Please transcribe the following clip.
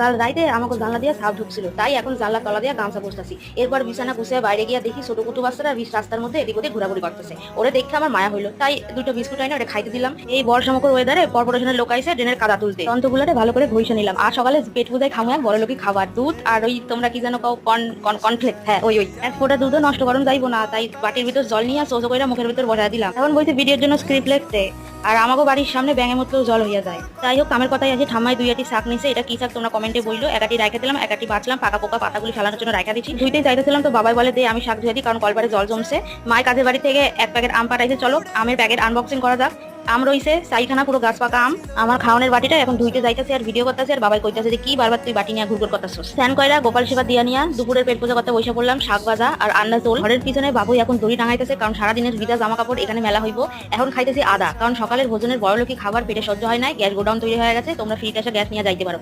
কাল রাইতে আমাকে জানলা দিয়ে সাপ ঢুকছিল। তাই এখন জানলা তলা দিয়ে গামছা বসতেছি। এরপর বিছানা গুছিয়ে বাইরে গিয়ে দেখি ছোট কুটু বাচ্চারা রাস্তার মধ্যে এদিক ওদিক ঘোরাঘুরি করতেছে। ওরে দেখে আমার মায়া হইল। তাই দুটো বিস্কুট আইনে ওটা খাইতে দিলাম। এই বর্ষামকর ওয়েদারে কর্পোরেশনের লোক আইসে ড্রেনের কাদা তুলতে। তন্ত্রগুলারে ভালো করে ঘষে নিলাম। আর সকালে পেট খামো এক বড় লোকই খাবার, দুধ আর ওই তোমরা কি জানো কাউ কর্ন কনফ্লেক্ট হ্যাঁ ওই ওই। এক ফোঁটা দুধও নষ্ট করুন যাইবো না। তাই বাটির ভিতর জল নিয়ে সোজো করে মুখের ভিতর বসায় দিলাম। এখন বলছে ভিডিওর জন্য স্ক্রিপ্ট লিখতে। আর আমাকে বাড়ির সামনে ব্যাঙের মতো জল হইয়া যায়। তাই হোক, কামের কথাই আছে ঠাম্মায় দুই একটি শাক নিছে, এটা কি শাক তোমরা কমেন্টে বলল একাটি রাখা দিলাম একাটি বাঁচলাম, পাকা পোকা পাতাগুলি ফেলানোর জন্য রাখা দিচ্ছি ধুইতে যাইতেছিলাম তো বাবাই বলে, দে, আমি শাক ধুয়ে দিই, কারণ কলবারে জল জমছে। মায়ের কাজের বাড়ি থেকে এক প্যাকেট আম পাঠাইছে, চলো, আমের প্যাকেট আনবক্সিং করা যাক। আম রইছে চাইখানা পুরো গাছ পাকা আম। আমার খাওয়ানোর বাটিটা এখন ধুইতে যাইতেছে আর ভিডিও করতেছে আর বাবাই কইতেছে যে কি বারবার তুই বাটি নিয়ে ঘুরঘুর করতেছ স্নান কয়রা গোপাল সেবা দিয়া নিয়া দুপুরের পেট পূজা করতে বসে পড়লাম শাক ভাজা আর আন্না চোল ঘরের পিছনে বাবুই এখন দড়ি টাঙাইতেছে কারণ সারাদিনের বিদা জামা কাপড় এখানে মেলা হইব। এখন খাইতেছি আদা। কারণ সকালের ভোজনের বড় লোকই খাবার পেটে সহ্য হয় না গ্যাস গোডাউন তৈরি হয়ে গেছে, তোমরা ফ্রিতে এসে গ্যাস নিয়ে যাইতে পারো।